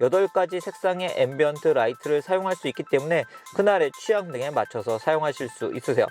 8가지 색상의 앰비언트 라이트를 사용할 수 있기 때문에 그날의 취향 등에 맞춰서 사용하실 수 있으세요.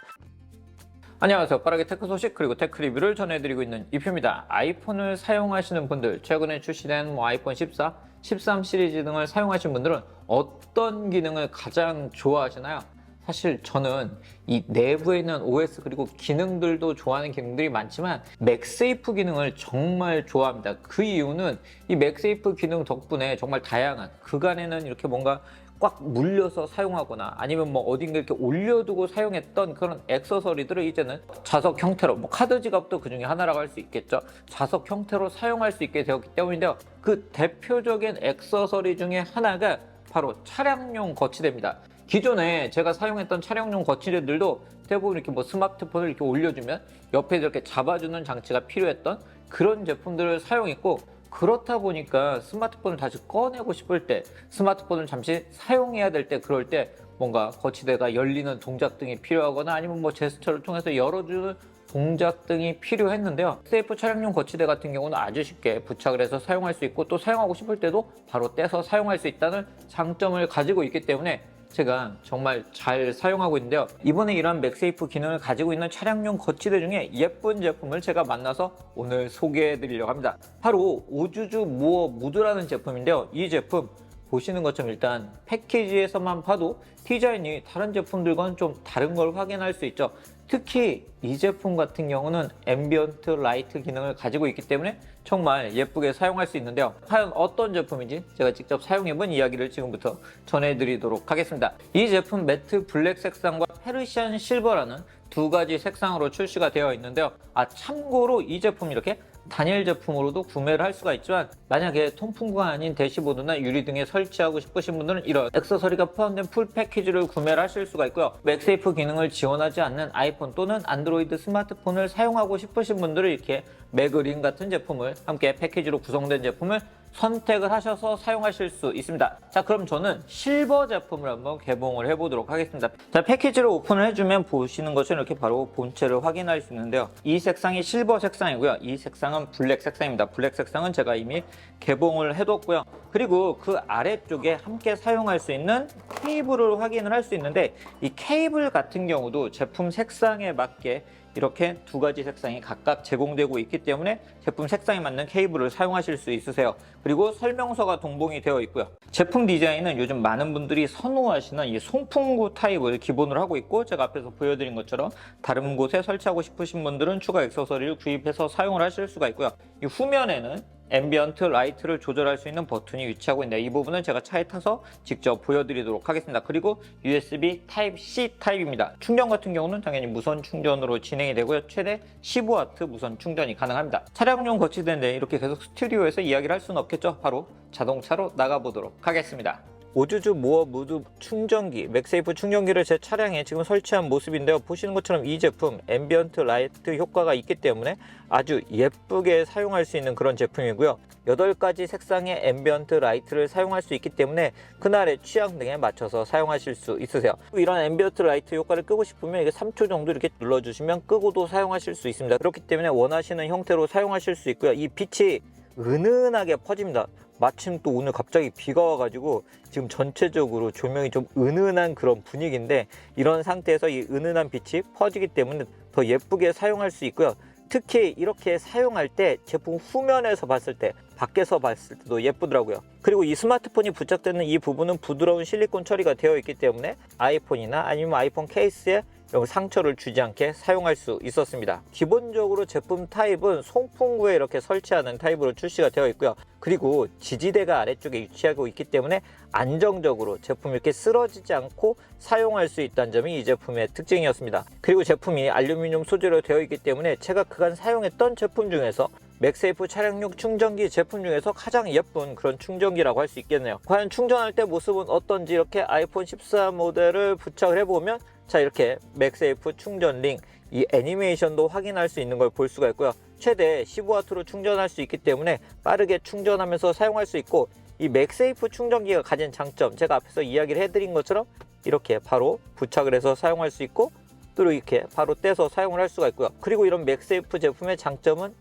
안녕하세요. 빠르게 테크 소식 그리고 테크 리뷰를 전해드리고 있는 이표입니다. 아이폰을 사용하시는 분들, 최근에 출시된 뭐 아이폰 14, 13 시리즈 등을 사용하신 분들은 어떤 기능을 가장 좋아하시나요? 사실 저는 이 내부에 있는 OS 그리고 기능들도 좋아하는 기능들이 많지만 맥세이프 기능을 정말 좋아합니다. 그 이유는 이 맥세이프 기능 덕분에 정말 다양한 그간에는 이렇게 뭔가 꽉 물려서 사용하거나 아니면 뭐 어딘가 이렇게 올려두고 사용했던 그런 액세서리들을 이제는 자석 형태로 뭐 카드 지갑도 그 중에 하나라고 할 수 있겠죠. 자석 형태로 사용할 수 있게 되었기 때문인데요. 그 대표적인 액세서리 중에 하나가 바로 차량용 거치대입니다. 기존에 제가 사용했던 차량용 거치대들도 대부분 이렇게 뭐 스마트폰을 이렇게 올려주면 옆에 이렇게 잡아주는 장치가 필요했던 그런 제품들을 사용했고 그렇다 보니까 스마트폰을 다시 꺼내고 싶을 때 스마트폰을 잠시 사용해야 될 때 그럴 때 뭔가 거치대가 열리는 동작 등이 필요하거나 아니면 뭐 제스처를 통해서 열어주는 동작 등이 필요했는데요. 세이프 차량용 거치대 같은 경우는 아주 쉽게 부착을 해서 사용할 수 있고 또 사용하고 싶을 때도 바로 떼서 사용할 수 있다는 장점을 가지고 있기 때문에 제가 정말 잘 사용하고 있는데요. 이번에 이런 맥세이프 기능을 가지고 있는 차량용 거치대 중에 예쁜 제품을 제가 만나서 오늘 소개해 드리려고 합니다. 바로 오주주 무어 무드라는 제품인데요. 이 제품 보시는 것처럼 일단 패키지에서만 봐도 디자인이 다른 제품들과는 좀 다른 걸 확인할 수 있죠. 특히 이 제품 같은 경우는 앰비언트 라이트 기능을 가지고 있기 때문에 정말 예쁘게 사용할 수 있는데요. 과연 어떤 제품인지 제가 직접 사용해본 이야기를 지금부터 전해드리도록 하겠습니다. 이 제품 매트 블랙 색상과 페르시안 실버라는 두 가지 색상으로 출시가 되어 있는데요. 아 참고로 이 제품 이렇게 단일 제품으로도 구매를 할 수가 있지만 만약에 통풍구가 아닌 대시보드나 유리 등에 설치하고 싶으신 분들은 이런 액세서리가 포함된 풀 패키지를 구매를 하실 수가 있고요. 맥세이프 기능을 지원하지 않는 아이폰 또는 안드로이드 스마트폰을 사용하고 싶으신 분들은 이렇게 맥그린 같은 제품을 함께 패키지로 구성된 제품을 선택을 하셔서 사용하실 수 있습니다. 자, 그럼 저는 실버 제품을 한번 개봉을 해보도록 하겠습니다. 자, 패키지를 오픈을 해주면 보시는 것처럼 이렇게 바로 본체를 확인할 수 있는데요. 이 색상이 실버 색상이고요. 이 색상은 블랙 색상입니다. 블랙 색상은 제가 이미 개봉을 해뒀고요. 그리고 그 아래쪽에 함께 사용할 수 있는 케이블을 확인을 할 수 있는데 이 케이블 같은 경우도 제품 색상에 맞게 이렇게 두 가지 색상이 각각 제공되고 있기 때문에 제품 색상에 맞는 케이블을 사용하실 수 있으세요. 그리고 설명서가 동봉이 되어 있고요. 제품 디자인은 요즘 많은 분들이 선호하시는 이 송풍구 타입을 기본으로 하고 있고 제가 앞에서 보여드린 것처럼 다른 곳에 설치하고 싶으신 분들은 추가 액세서리를 구입해서 사용을 하실 수가 있고요. 이 후면에는 앰비언트 라이트를 조절할 수 있는 버튼이 위치하고 있는데 이 부분은 제가 차에 타서 직접 보여드리도록 하겠습니다. 그리고 USB Type-C 타입입니다. 충전 같은 경우는 당연히 무선 충전으로 진행이 되고요. 최대 15W 무선 충전이 가능합니다. 차량용 거치대인데 이렇게 계속 스튜디오에서 이야기를 할 수는 없겠죠. 바로 자동차로 나가보도록 하겠습니다. 오주주 무어 무드 충전기, 맥세이프 충전기를 제 차량에 지금 설치한 모습인데요. 보시는 것처럼 이 제품 앰비언트 라이트 효과가 있기 때문에 아주 예쁘게 사용할 수 있는 그런 제품이고요. 8가지 색상의 앰비언트 라이트를 사용할 수 있기 때문에 그날의 취향 등에 맞춰서 사용하실 수 있으세요. 이런 앰비언트 라이트 효과를 끄고 싶으면 이게 3초 정도 이렇게 눌러주시면 끄고도 사용하실 수 있습니다. 그렇기 때문에 원하시는 형태로 사용하실 수 있고요. 이 빛이 은은하게 퍼집니다. 마침 또 오늘 갑자기 비가 와가지고 지금 전체적으로 조명이 좀 은은한 그런 분위기인데 이런 상태에서 이 은은한 빛이 퍼지기 때문에 더 예쁘게 사용할 수 있고요. 특히 이렇게 사용할 때 제품 후면에서 봤을 때 밖에서 봤을 때도 예쁘더라고요. 그리고 이 스마트폰이 부착되는 이 부분은 부드러운 실리콘 처리가 되어 있기 때문에 아이폰이나 아니면 아이폰 케이스에 상처를 주지 않게 사용할 수 있었습니다. 기본적으로 제품 타입은 송풍구에 이렇게 설치하는 타입으로 출시가 되어 있고요. 그리고 지지대가 아래쪽에 위치하고 있기 때문에 안정적으로 제품이 이렇게 쓰러지지 않고 사용할 수 있다는 점이 이 제품의 특징이었습니다. 그리고 제품이 알루미늄 소재로 되어 있기 때문에 제가 그간 사용했던 제품 중에서 맥세이프 차량용 충전기 제품 중에서 가장 예쁜 그런 충전기라고 할 수 있겠네요. 과연 충전할 때 모습은 어떤지 이렇게 아이폰 14 모델을 부착을 해보면 자 이렇게 맥세이프 충전 링 이 애니메이션도 확인할 수 있는 걸 볼 수가 있고요. 최대 15W로 충전할 수 있기 때문에 빠르게 충전하면서 사용할 수 있고 이 맥세이프 충전기가 가진 장점 제가 앞에서 이야기를 해드린 것처럼 이렇게 바로 부착을 해서 사용할 수 있고 또 이렇게 바로 떼서 사용을 할 수가 있고요. 그리고 이런 맥세이프 제품의 장점은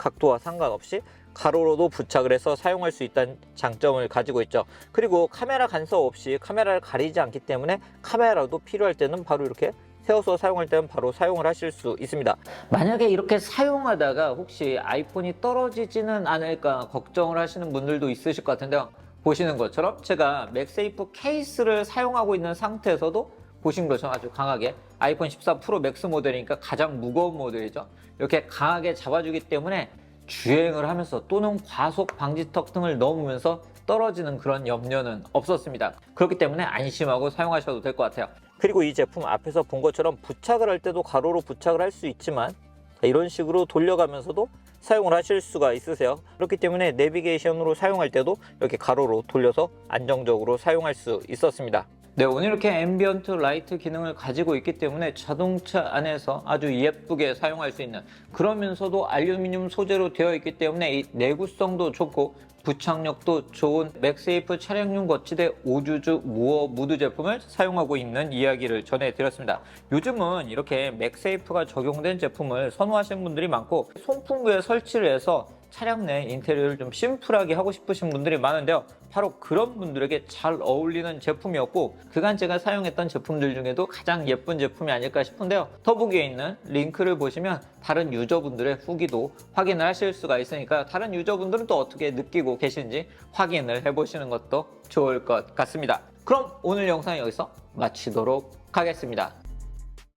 각도와 상관없이 가로로도 부착을 해서 사용할 수 있다는 장점을 가지고 있죠. 그리고 카메라 간섭 없이 카메라를 가리지 않기 때문에 카메라도 필요할 때는 바로 이렇게 세워서 사용할 때는 바로 사용을 하실 수 있습니다. 만약에 이렇게 사용하다가 혹시 아이폰이 떨어지지는 않을까 걱정을 하시는 분들도 있으실 것 같은데요. 보시는 것처럼 제가 맥세이프 케이스를 사용하고 있는 상태에서도 보신 것처럼 아주 강하게 아이폰 14 프로 맥스 모델이니까 가장 무거운 모델이죠. 이렇게 강하게 잡아주기 때문에 주행을 하면서 또는 과속 방지턱 등을 넘으면서 떨어지는 그런 염려는 없었습니다. 그렇기 때문에 안심하고 사용하셔도 될 것 같아요. 그리고 이 제품 앞에서 본 것처럼 부착을 할 때도 가로로 부착을 할 수 있지만 이런 식으로 돌려가면서도 사용을 하실 수가 있으세요. 그렇기 때문에 내비게이션으로 사용할 때도 이렇게 가로로 돌려서 안정적으로 사용할 수 있었습니다. 네, 오늘 이렇게 앰비언트 라이트 기능을 가지고 있기 때문에 자동차 안에서 아주 예쁘게 사용할 수 있는 그러면서도 알루미늄 소재로 되어 있기 때문에 이 내구성도 좋고 부착력도 좋은 맥세이프 차량용 거치대 오주주 무어 무드 제품을 사용하고 있는 이야기를 전해드렸습니다. 요즘은 이렇게 맥세이프가 적용된 제품을 선호하시는 분들이 많고 송풍구에 설치를 해서 차량 내 인테리어를 좀 심플하게 하고 싶으신 분들이 많은데요. 바로 그런 분들에게 잘 어울리는 제품이었고 그간 제가 사용했던 제품들 중에도 가장 예쁜 제품이 아닐까 싶은데요. 더보기에 있는 링크를 보시면 다른 유저분들의 후기도 확인을 하실 수가 있으니까 다른 유저분들은 또 어떻게 느끼고 계신지 확인을 해보시는 것도 좋을 것 같습니다. 그럼 오늘 영상 여기서 마치도록 하겠습니다.